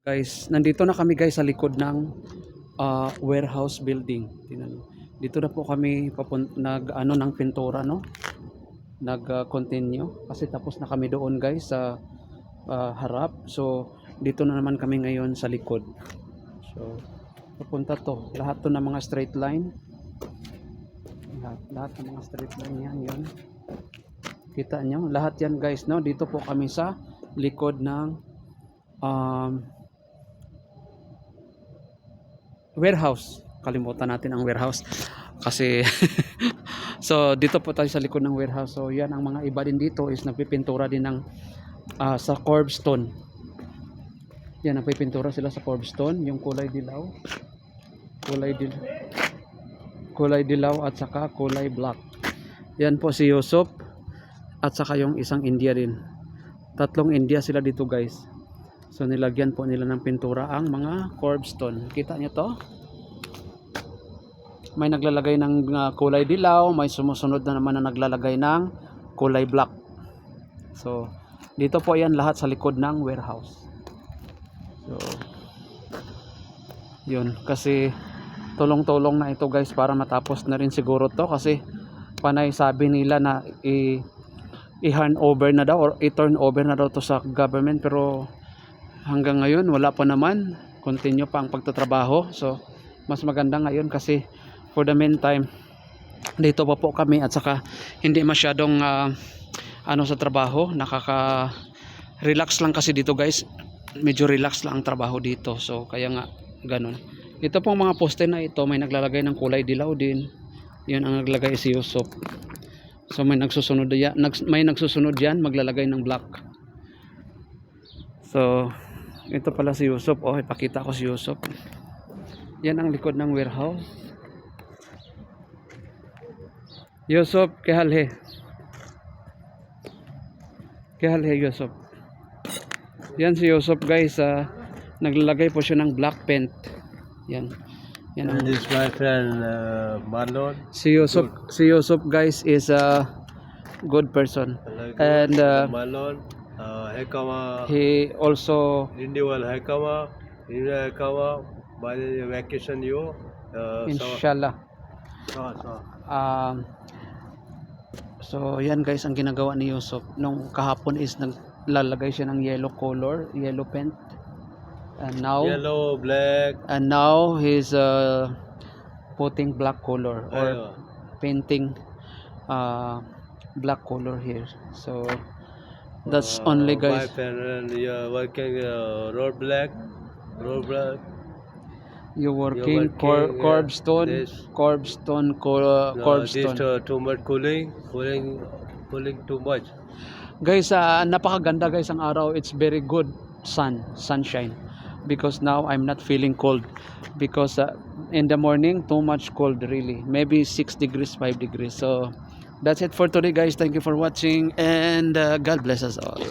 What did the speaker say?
Guys, nandito na kami guys sa likod ng ah, warehouse building. Tingnan mo. Dito na po kami nag ano ng pintura no. Nag ah, continue kasi tapos na kami doon guys sa ah, harap. So dito na naman kami ngayon sa likod. So papunta to. Lahat to ng mga straight line. Lahat, lahat ng mga straight line yan, yun. Kita nyo, lahat yan guys, no? Dito po kami sa likod ng um, warehouse. Kalimutan natin ang warehouse kasi so dito po tayo sa likod ng warehouse. So yan ang mga iba din dito is nagpipintura din ng ah, sa curbstone. Yan nagpipintura sila sa curbstone, yung kulay dilaw. Kulay dilaw. Kulay dilaw at saka kulay black. Yan po si Yusuf at saka yung isang India din. Tatlong India sila dito guys. So nilagyan po nila ng pintura ang mga curbstone. Kita niyo to? May naglalagay ng uh, kulay dilaw, may sumusunod na naman na naglalagay ng kulay black. So dito po yan lahat sa likod ng warehouse. So yun kasi tulong-tulong na ito guys para matapos na rin siguro to kasi panay sabi nila na i i-hand over na daw or i-turn over na daw to sa government pero hanggang ngayon wala pa naman. Continue pa ang pagtatrabaho. So mas maganda ngayon kasi for the meantime dito pa po kami at saka hindi masyadong ah, ano sa trabaho. Nakaka relax lang kasi dito guys. Medyo relax lang ang trabaho dito. So kaya nga ganun. Ito pong mga poste na ito may naglalagay ng kulay dilaw din. Yun ang naglagay si Yusuf so may nagsusunod yan may nagsusunod yan maglalagay ng black. So ito pala si Yusuf. Oh ipakita ko si Yusuf. Yan ang likod ng warehouse. Yusuf kehal hai kehal hai Yusuf. Yan si Yusuf guys ah, naglalagay po siya ng black paint. Yan. Yan ang And this my friend uh, Marlon. Si Yusuf, si Yusuf guys is a good person. And uh, Marlon, Hekama, he also renewal Hekama, renewal Hekama, by the vacation you, uh, so, inshallah. So, so. um, so yan guys ang ginagawa ni Yusuf. Nung kahapon is naglalagay siya ng yellow color yellow paint. And now yellow, black, and now he's uh, putting black color or painting uh, black color here. So that's uh, only My guys. friend, and you're working uh, road black, road black. you're working, cor- working, uh, curbstone this- curbstone cor- Uh, curbstone uh, too much cooling, cooling, cooling too much. guys ah, napakaganda guys ang araw. It's very good sun sunshine. Because now I'm not feeling cold. Because uh, in the morning too much cold really. Maybe 6 degrees 5 degrees. So that's it for today guys. Thank you for watching and uh, God bless us all